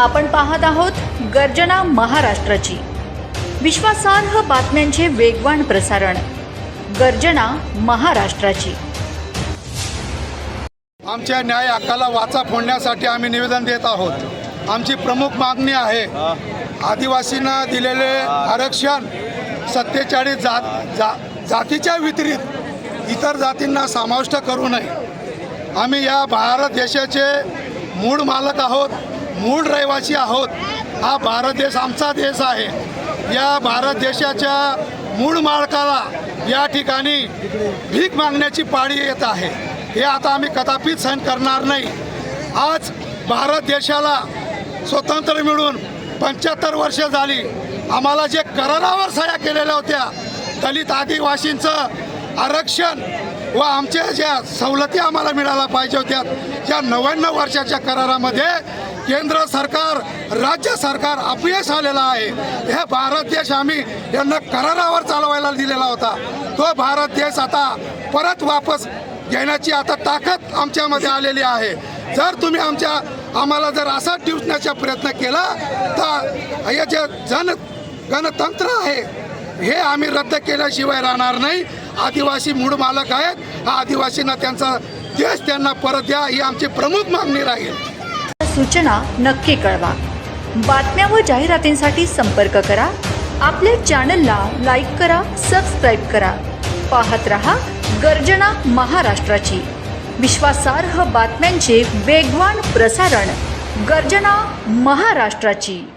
आपण पाहत आहोत गर्जना महाराष्ट्राची. विश्वासार्ह बातम्यांचे वेगवान प्रसारण. गर्जना महाराष्ट्राची. आमच्या न्याय हक्काला वाचा फोडण्यासाठी आम्ही निवेदन देत आहोत. आमची प्रमुख मागणी आहे आदिवासींना दिलेले आरक्षण सत्तेचाळीस जात जा जातीच्या वितरित इतर जातींना समाविष्ट करू नये. आम्ही या भारत देशाचे मूळ मालक आहोत. मूळ रहिवासी आहोत. हा भारत देश आमचा देश आहे. या भारत देशाच्या मूळ मालकाला या ठिकाणी भीक मागण्याची पाळी येत आहे. हे आता आम्ही कदापित सहन करणार नाही. आज भारत देशाला स्वतंत्र मिळून पंच्याहत्तर वर्ष झाली. आम्हाला जे करारावर सह्या केलेल्या होत्या दलित आदिवासींचं आरक्षण व आमच्या ज्या सवलती आम्हाला मिळायला पाहिजे होत्या या नव्याण्णव वर्षाच्या करारामध्ये केंद्र सरकार राज्य सरकार अपयश आलेलं आहे. हे भारत देश आम्ही यांना करारावर चालवायला दिलेला होता. तो भारत देश आता परत वापस घेण्याची आता ताकद आमच्यामध्ये आलेली आहे. जर तुम्ही आमच्या आम्हाला जर असा डिवचण्याचा प्रयत्न केला तर हे जे जन गणतंत्र आहे हे आम्ही रद्द केल्याशिवाय राहणार नाही. आदिवासी मूळ मालक आहेत. हा आदिवासींना त्यांचा देश त्यांना परत द्या ही आमची प्रमुख मागणी राहील. सूचना नक्की कळवा. बातम्या व जाहिरातींसाठी संपर्क करा. आपल्या चॅनलला लाईक करा सबस्क्राईब करा. पाहत रहा गर्जना महाराष्ट्राची. विश्वासार्ह बातम्यांचे वेगवान प्रसारण गर्जना महाराष्ट्राची.